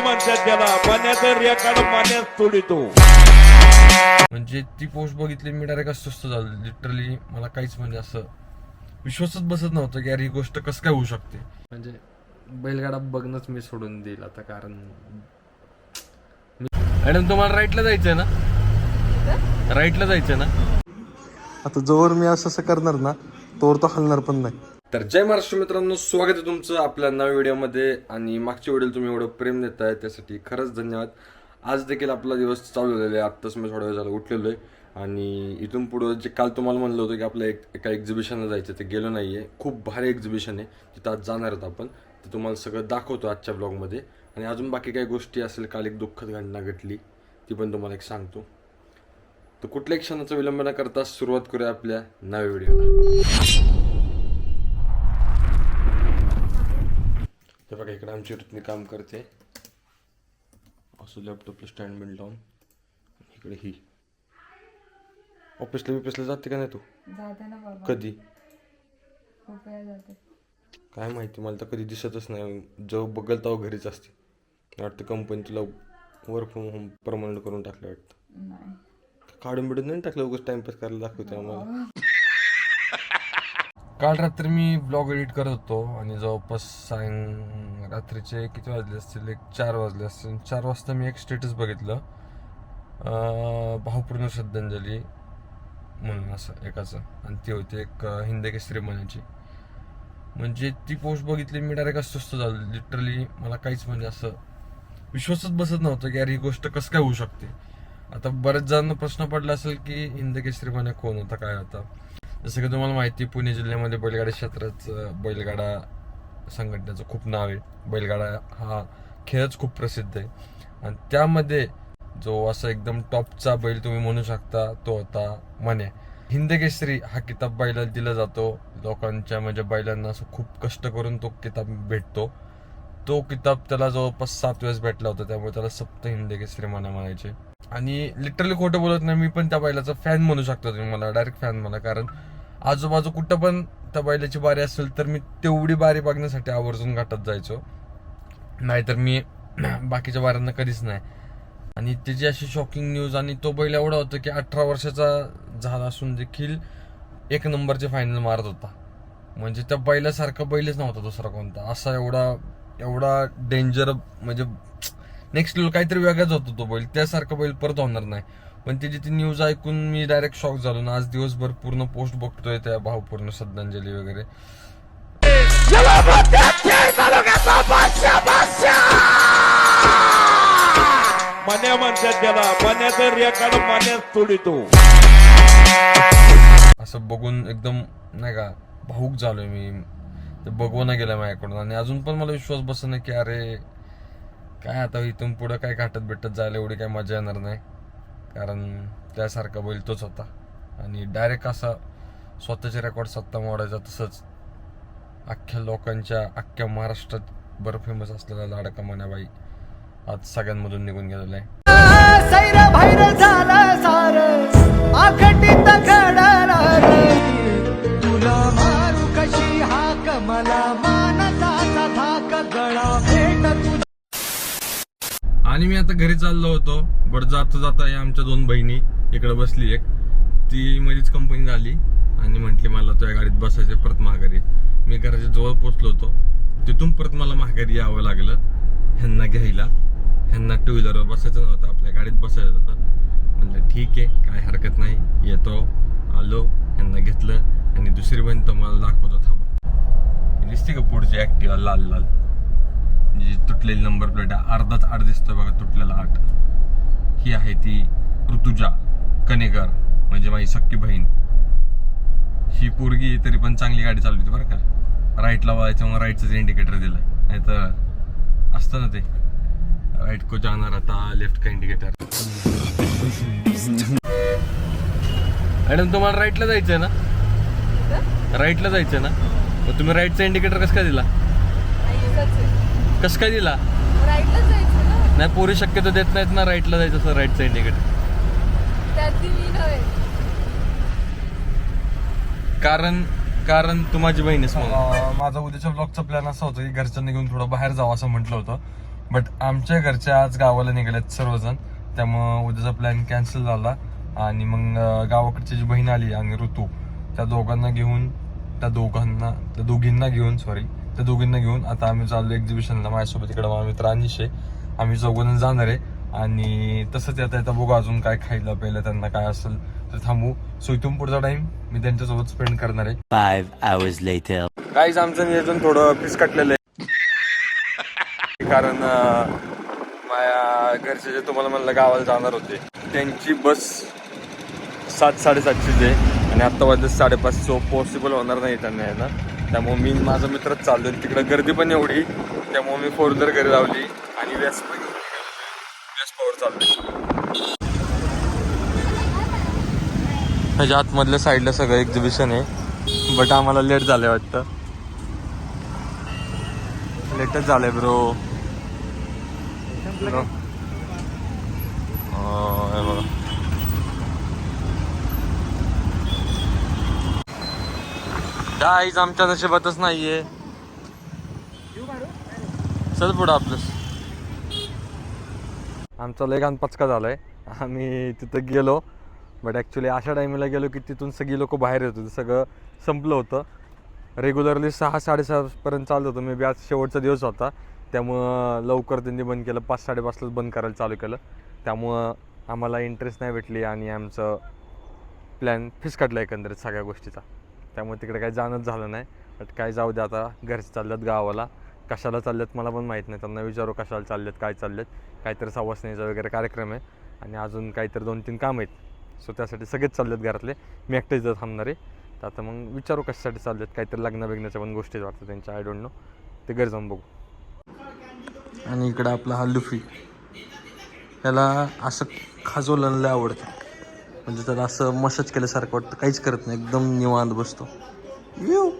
मान्या म्हणतात त्याला पाण्याचं रेकाड पाण्यात सोडितो म्हणजे ती पोस्ट बघितली मी डायरेक्ट अस्वस्थ झालो. लिटरली मला काहीच म्हणजे असं विश्वासच बसत नव्हतं की यार ही गोष्ट कसं काय होऊ शकते. म्हणजे बैलगाडा बघणंच मी सोडून देईल आता कारण मॅडम तुम्हाला राईटला जायचंय ना? राईटला जायचंय ना? आता जोवर मी असं असं करणार ना तोवर तो हलणार पण नाही. तर जय महाराष्ट्र मित्रांनो स्वागत आहे तुमचं आपल्या नव्या व्हिडिओमध्ये. आणि मागच्या व्हिडिओला तुम्ही एवढं प्रेम देताय त्यासाठी खरंच धन्यवाद. आज देखील आपला दिवस चालू झालेला आहे. आत्ताच मी थोड्या वेळ झाला उठलेलो आहे. आणि इथून पुढं जे काल तुम्हाला म्हणलं होतं की आपलं एक एका एक्झिबिशनला जायचं ते गेलो नाही आहे खूप भारी एक्झिबिशन आहे. तिथं आज जाणार आहोत आपण. ते तुम्हाला सगळं दाखवतो आजच्या ब्लॉगमध्ये आणि अजून बाकी काही गोष्टी असेल काल एक दुःखद घटना घडली ती पण तुम्हाला एक सांगतो. तर कुठल्याही क्षणाचा विलंब न करता सुरुवात करूया आपल्या नव्या व्हिडिओला. बघा इकडे आमची ऋतनी काम करते. असं लॅपटॉपला स्टँड बिल लावून इकडे ही. ऑफिसला बिफिसला जाते का नाही तू? जाते ना बाबा. कधी? खूप वेळा जाते. काय माहिती मला तर कधी दिसतच नाही. जो बघल तेव्हा घरीच असते. वाटतं कंपनी तुला वर्क फ्रॉम होम परमनंट करून टाकलं वाटतं. नाही. काढून बिडून नाही टाकलं? उगाच टाइमपास करायला दाखवते आम्हाला. काल रात्री मी ब्लॉग एडिट करत होतो आणि जवळपास सायं रात्रीचे किती वाजले असतील? एक चार वाजले असतील. चार वाजता मी एक स्टेटस बघितलं. भावपूर्ण श्रद्धांजली म्हणून असं एकाचं. आणि ती होती एक हिंदी हिंद केसरी म्हणायची म्हणजे ती पोस्ट बघितली मी डायरेक्ट अस्वस्थ झालो. लिटरली मला काहीच म्हणजे असं विश्वासच बसत नव्हतं की यार ही गोष्ट कसं काय होऊ शकते? आता बऱ्याच जणांना प्रश्न पडला असेल की हिंद केसरी म्हणे कोण होता काय होता? जसं की तुम्हाला माहिती आहे, पुणे जिल्ह्यामध्ये बैलगाडी क्षेत्राचं बैलगाडा संघटनेचं खूप नाव आहे. बैलगाडा हा खेळच खूप प्रसिद्ध आहे. आणि त्यामध्ये जो असा एकदम टॉपचा बैल तुम्ही म्हणू शकता तो होता मने. हिंदकेसरी हा किताब बैलाला दिला जातो. लोकांच्या म्हणजे बैलांना असं खूप कष्ट करून तो किताब भेटतो. तो किताब त्याला जवळपास सात वेळेस भेटला होता त्यामुळे त्याला सप्त हिंदकेसरी म्हणा म्हणायचे. आणि लिटरली खोटं बोलत नाही मी पण त्या बैलाचा फॅन म्हणू शकतो तुम्ही मला डायरेक्ट फॅन म्हणा कारण आजूबाजू कुठं पण त्या बैलाची बारी असेल तर मी तेवढी बारी बघण्यासाठी आवर्जून घाटात जायचो. नाहीतर मी बाकीच्या बाऱ्यांना कधीच नाही. आणि त्याची अशी शॉकिंग न्यूज आणि तो बैल एवढा होता की अठरा वर्षाचा झाला असून देखील एक नंबरचे फायनल मारत होता. म्हणजे त्या बैलासारखा बैलच नव्हता दुसरा कोणता. असा एवढा एवढा डेंजर म्हणजे नेक्स्ट लेवल काहीतरी वेगळाच होतो तो बैल. त्यासारखा बैल परत होणार नाही. पण त्याची ती न्यूज ऐकून मी डायरेक्ट शॉक झालो ना. आज दिवसभर पूर्ण पोस्ट बघतोय त्या भावपूर्ण श्रद्धांजली वगैरे. मान्या त्याला असं बघून एकदम नाही का भाऊक झालोय मी. ते बघवणं गेलं माझ्याकडून. आणि अजून पण मला विश्वास बसत नाही की अरे काय आता इथून पुढं काय घाटत भेटत जायला एवढी काय मजा येणार नाही. कारण त्यासारखा बैल तोच होता. आणि डायरेक्ट असा स्वतःचे रेकॉर्ड सत्ता मोडायचा तसंच अख्ख्या लोकांच्या अख्ख्या महाराष्ट्रात बरं फेमस असलेला लाडका मनाबाई आज सगळ्यांमधून निघून गेलेला आहे. झालं सार तुला आणि मी आता घरी चाललो होतो. बट जाता जाता या आमच्या दोन बहिणी इकडे बसली एक. ती मध्येच कंपनी झाली आणि म्हटली मला तुझ्या गाडीत बसायचं परत माघारी. मी घराच्या जवळ पोचलो होतो. तिथून परत मला माघारी यावं लागलं. ह्यांना घ्यायला. ह्यांना टू व्हीलरवर बसायचं नव्हतं आपल्या गाडीत बसायचं होतं. म्हणलं ठीक आहे काय हरकत नाही. येतो आलो. ह्यांना घेतलं आणि दुसरी बहीण तर मला दाखवतो थांबा. दिसते का पुढची ॲक्टिवा लाल लाल? तुटलेली नंबर प्लेट आहे. अर्धाच आड दिसतोय बघा तुटलेला आठ. ही आहे ती ऋतुजा कनेकर म्हणजे माझी सक्की बहीण. ही पोरगी तरी पण चांगली गाडी चालवते बरं का. राईटला वळायचं मग राईटचं इंडिकेटर दिलं नाही तर असतं ना ते. राईट को जाणार आता लेफ्ट का इंडिकेटर मॅडम तुम्हाला राईटला जायचंय ना? राईटला जायचंय ना? मग तुम्ही राईटचा इंडिकेटर कसं काय दिला? कसं काय दिला? राईटलाच जायचं ना? नाही पोरी शक्यतो देत नाहीत ना राईटला जायचं असं राईटचा इंडिकेटर त्यातली मी नव्हे. कारण कारण तू माझी बहीण म्हणून. माझा उद्याच्या ब्लॉगचा प्लॅन असा होता की घरच्यांनी घेऊन थोडं बाहेर जावं असं म्हटलं होतं. बट आमच्या घरचे आज गावाला निघालेत सर्वजण. त्यामुळं उद्याचा प्लॅन कॅन्सल झाला. आणि मग अं, गावाकडची जी बहीण आली आणि ऋतू त्या दोघांना घेऊन त्या दोघांना त्या दोघींना घेऊन सॉरी त्या दोघींना घेऊन आता आम्ही चाललो एक्झिबिशनला माझ्यासोबत इकडे माझा मित्र अनिश आहे आम्ही चौघजण जाणार आहे. आणि तसंच येता येता बघू अजून काय खायला प्यायला त्यांना काय असेल तर थांबू. सो इथून पुढचा टाइम मी त्यांच्यासोबत स्पेंड करणार आहे. काहीच आमचं नियोजन थोडं फिसकटलेलं आहे. कारण माझ्या घरचे जे तुम्हाला म्हणलं गावाला जाणार होते त्यांची बस सात साडेसातचीच आहे. आणि आत्ता वाजले साडेपाच सो पॉसिबल होणार नाही त्यांना यायला. त्यामुळे मी माझा मित्रच चाललोय तिकडं गर्दी पण एवढी त्यामुळे मी फोर व्हीलर घरी लावली आणि वेस्प वेस्पावर चाललोय. ह्याच्या आतमधल्या साईडला सगळं एक्झिबिशन आहे. बट आम्हाला लेट झालंय वाटतं. लेटच झालंय ब्रो काहीच आमच्या नशिबातच नाहीये. चल पुढं आपलं आमचा लय घाण पचका झालाय. आम्ही तिथं गेलो बट ॲक्च्युली अशा टायमिंगला गेलो की तिथून सगळी लोक बाहेर येत होते. सगळं संपलं होतं. रेग्युलरली सहा साडेसहापर्यंत चालत होतं. मे बी आज शेवटचा दिवस होता. त्यामुळं लवकर त्यांनी बंद केलं. पाच साडेपाचलाच बंद करायला चालू केलं. त्यामुळं आम्हाला इंटरेस्ट नाही भेटली आणि आमचं प्लॅन फिसकटला एकंदरीत सगळ्या गोष्टीचा. त्यामुळे तिकडे काही जाणंच झालं नाही. बट काय जाऊ दे आता घरचे चालल्यात गावाला. कशाला चालल्यात मला पण माहीत नाही. त्यांना विचारू कशाला चालल्यात काय चालल्यात काहीतरी सवासणीचा वगैरे कार्यक्रम आहे. आणि अजून काहीतरी दोन तीन काम आहेत. सो त्यासाठी सगळेच चाललेत घरातले. मी एकटे जर थांबणार आहे. तर आता मग विचारू कशासाठी चाललेत. काहीतरी लग्न बिग्नाच्या पण गोष्टी वाटतं त्यांच्या. आय डोंट नो ते घर जाऊन बघू. आणि इकडं आपला हा लुफी. त्याला असं खाजवलं लय आवडतं. म्हणजे त्याला असं मसाज केल्यासारखं वाटतं. काहीच करत नाही. एकदम निवांत बसतो. येऊ.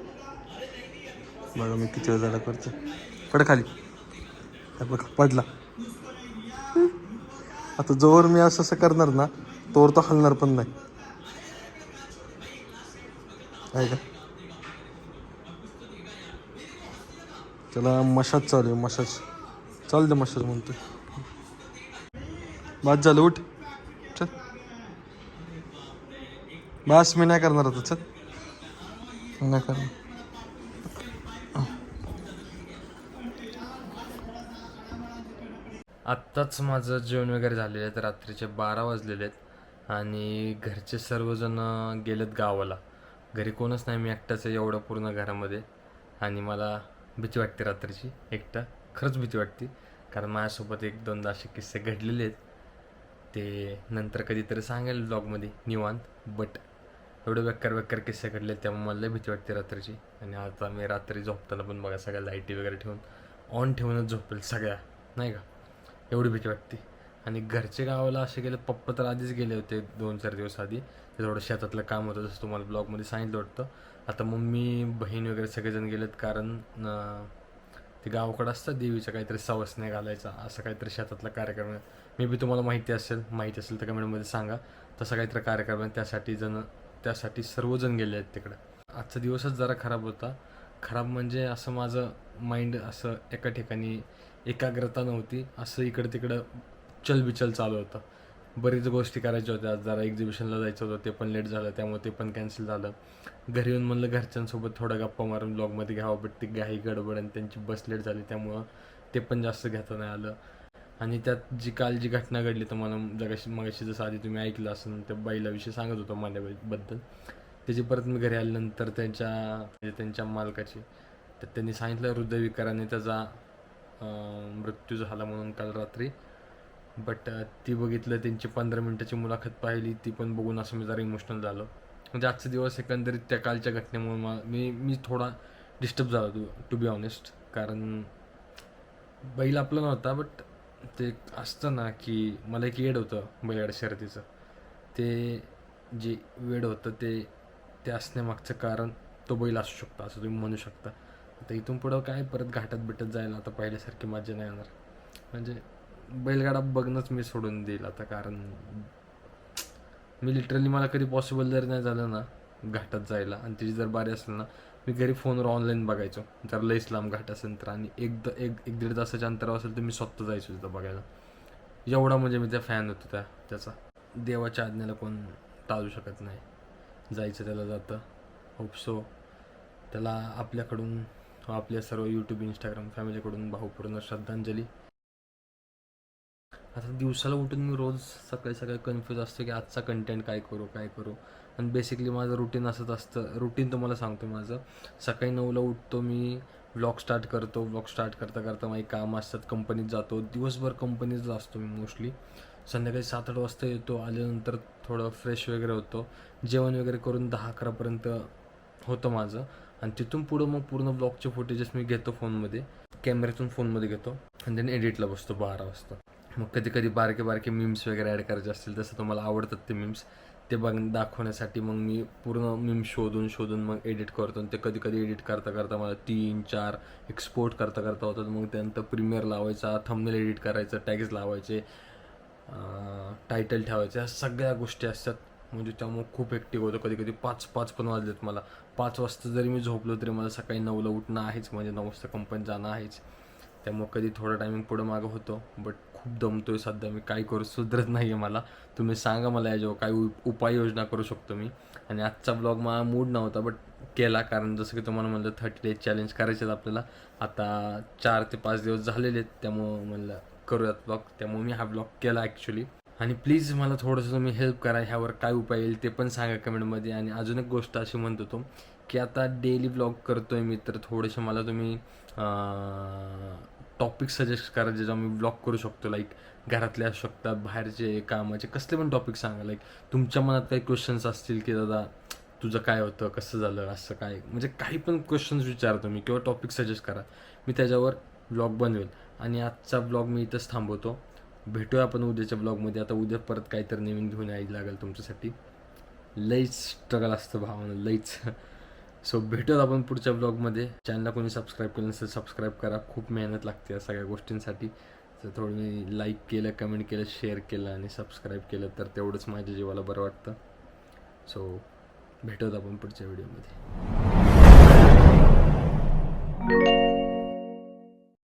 बघा मी किती वेळ झाला करतो. पड खाली. बघा बघ पडला. आता जोवर मी असं असं करणार ना तोवर तो हलणार पण नाही. काय का? त्याला मशाज चालू आहे मशाज. चालते दे मशाज म्हणतो बाद झालं उठ चल बस मी नाही करणार आता चल. मी नाही करणार. आत्ताच माझं जेवण वगैरे झालेलं आहे तर रात्रीचे बारा वाजलेले आहेत. आणि घरचे सर्वजण गेलेत गावाला. घरी कोणच नाही मी एकटाच आहे एवढं पूर्ण घरामध्ये. आणि मला भीती वाटते रात्रीची एकटा. खरंच भीती वाटते कारण माझ्यासोबत एक दोनदा असे किस्से घडलेले आहेत. ते नंतर कधीतरी सांगेल ब्लॉगमध्ये निवांत. बट एवढे बेकार बेकार किस्से घडले त्यामुळे मला भीती वाटते रात्रीची. आणि आता मी रात्री झोपताना पण बघा सगळ्या लाईटी वगैरे ठेवून ऑन ठेवूनच झोपेल सगळ्या नाही का? एवढी भीती वाटते. आणि घरचे गावाला असे गेले पप्पा तर आधीच गेले होते दोन चार दिवस आधी. ते थोडं शेतातलं काम होतं जसं तुम्हाला ब्लॉगमध्ये सांगितलं वाटतं. आता मम्मी बहीण वगैरे सगळेजण गेलेत कारण ते गावाकडं असतं देवीचं काहीतरी सवसण्या घालायचा असं काहीतरी शेतातला कार्यक्रम आहे. मे बी तुम्हाला माहिती असेल माहिती असेल तर कमेंटमध्ये सांगा. तसा काहीतरी कार्यक्रम आहे त्यासाठी जण त्यासाठी सर्वजण गेले आहेत तिकडं. आजचा दिवसच जरा खराब होता. खराब म्हणजे असं माझं माइंड असं एका ठिकाणी एकाग्रता नव्हती. असं इकडं तिकडं चलबिचल चालू होतं. बरीच गोष्टी करायच्या होत्या. आज जरा एक्झिबिशनला जायचं होतं. ते पण लेट झालं. त्यामुळे ते पण कॅन्सल झालं. घरी येऊन म्हणलं घरच्यांसोबत थोडा गप्पा मारून ब्लॉगमध्ये घ्यावं. बट ती घाई गडबड आणि त्यांची बस लेट झाली. त्यामुळं ते पण जास्त घेता नाही आलं. आणि त्यात जी काल जी घटना घडली तर मला जगाशी मगाशी जसं आधी तुम्ही ऐकलं असं त्या बैलाविषयी सांगत होतो माझ्याबद्दल त्याची परत मी घरी आल्यानंतर त्यांच्या म्हणजे त्यांच्या मालकाची तर त्यांनी सांगितलं हृदयविकाराने त्याचा मृत्यू झाला म्हणून काल रात्री. बट ती बघितलं त्यांची पंधरा मिनटाची मुलाखत पाहिली ती पण बघून असं मी जरा इमोशनल झालो. म्हणजे आजचा दिवस एकंदरीत त्या कालच्या घटनेमुळे मी मी थोडा डिस्टर्ब झालो टू टू बी ऑनेस्ट कारण बैल आपला नव्हता बट ते एक असतं ना की मला एक येड होतं बैलगाड शर्यतीचं ते जे वेड होतं ते ते असण्यामागचं कारण तो बैल असू शकतो असं तुम्ही म्हणू शकता. आता इथून पुढं काय परत घाटात बिटत जायला आता पहिल्यासारखी मजा नाही येणार. म्हणजे बैलगाडा बघणंच मी सोडून देईल आता कारण मी लिटरली मला कधी पॉसिबल जर नाही झालं ना घाटात जायला. आणि त्याची जर बारी असेल ना मी घरी फोनवर ऑनलाईन बघायचो. जर लईच लांब घाट असेल तर आणि एक द एक एक दीड तासाच्या अंतरावर असेल तर मी स्वतः जायचो तिथं बघायला. एवढा म्हणजे मी त्या फॅन होतो त्या त्याचा. देवाच्या आज्ञेला कोण टाळू शकत नाही. जायचं त्याला जातं. होप सो त्याला आपल्याकडून आपल्या सर्व यूट्यूब इंस्टाग्राम फॅमिलीकडून भावपूर्ण श्रद्धांजली. आता दिवसाला उठून मी रोज सकाळी सकाळी कन्फ्यूज असतो की आजचा कंटेंट काय करू काय करू? आणि बेसिकली माझं रुटीन असंच असतं. रुटीन तुम्हाला सांगतो माझं. सकाळी नऊला उठतो मी व्लॉग स्टार्ट करतो. व्लॉग स्टार्ट करता करता माझी कामं असतात कंपनीत जातो. दिवसभर कंपनीत असतो मी मोस्टली संध्याकाळी सात आठ वाजता येतो. आल्यानंतर थोडं फ्रेश वगैरे होतो. जेवण वगैरे करून दहा अकरापर्यंत होतं माझं. आणि तिथून पुढं मग पूर्ण ब्लॉगचे फुटेजेस मी घेतो फोनमध्ये. कॅमेऱ्यातून फोनमध्ये घेतो. आणि देन एडिटला बसतो बारा वाजता. मग कधी कधी बारके बारके मीम्स वगैरे ॲड करायचे असतील तसं तुम्हाला आवडतात ते मीम्स ते बघ दाखवण्यासाठी मग मी पूर्ण मीम शोधून शोधून मग एडिट करतो. आणि ते कधी कधी एडिट करता करता मला तीन चार एक्सपोर्ट करता करता होतात. मग त्यानंतर प्रीमियर लावायचा थंबनेल एडिट करायचं टॅग्स लावायचे टायटल ठेवायचे. ह्या सगळ्या गोष्टी असतात. म्हणजे त्यामुळे खूप ॲक्टिव्ह होतो. कधी कधी पाच पाच पण वाजलेत मला. पाच वाजता जरी मी झोपलो तरी मला सकाळी नऊला उठणं आहेच. म्हणजे नऊ वाजता कंपनी जाणं आहेच. त्यामुळे कधी थोडा टायमिंग पुढं मागं होतो. बट खूप दमतोय सध्या मी. काय करू सुधरत नाही आहे मला. तुम्ही सांगा मला याच्यावर काय उप- उपाययोजना करू शकतो मी. आणि आजचा ब्लॉग मला मूड नव्हता बट केला. कारण जसं की तुम्हाला म्हणलं थर्टी डेज चॅलेंज करायचे आहेत आपल्याला. आता चार ते पाच दिवस झालेले आहेत त्यामुळं म्हणलं करूयात ब्लॉग त्यामुळे मी हा ब्लॉग केला ॲक्च्युली आणि प्लीज मला थोडंसं तुम्ही हेल्प करा. ह्यावर काय उपाय येईल ते पण सांगा कमेंटमध्ये आणि अजून एक गोष्ट अशी म्हणतो तो की आता डेली ब्लॉग करतो आहे मी तर थोडेसे मला तुम्ही टॉपिक सजेस्ट करा ज्याच्यावर मी ब्लॉग करू शकतो लाईक घरातले असू शकतात बाहेरचे कामाचे कसले पण टॉपिक सांगा. लाईक तुमच्या मनात काही क्वेश्चन्स असतील की दादा तुझं काय होतं? कसं झालं? असं काय? म्हणजे काही पण क्वेश्चन्स विचारा तुम्ही किंवा टॉपिक सजेस्ट करा. मी त्याच्यावर ब्लॉग बनवेल. आणि आजचा ब्लॉग मी इथंच थांबवतो. भेटूया आपण उद्याच्या ब्लॉगमध्ये आता उद्या परत काहीतरी नवीन घेऊन यायला लागेल तुमच्यासाठी. लईच स्ट्रगल असतं भावानं. लईच. सो भेटत आपण पुढच्या ब्लॉगमध्ये चॅनलला कोणी सबस्क्राईब केलं नसेल सबस्क्राईब करा. खूप मेहनत लागते या सगळ्या गोष्टींसाठी. तर थोडं मी लाईक केलं कमेंट केलं शेअर केलं आणि सबस्क्राईब केलं तर तेवढंच माझ्या जीवाला बरं वाटतं. सो भेटत आपण पुढच्या व्हिडिओमध्ये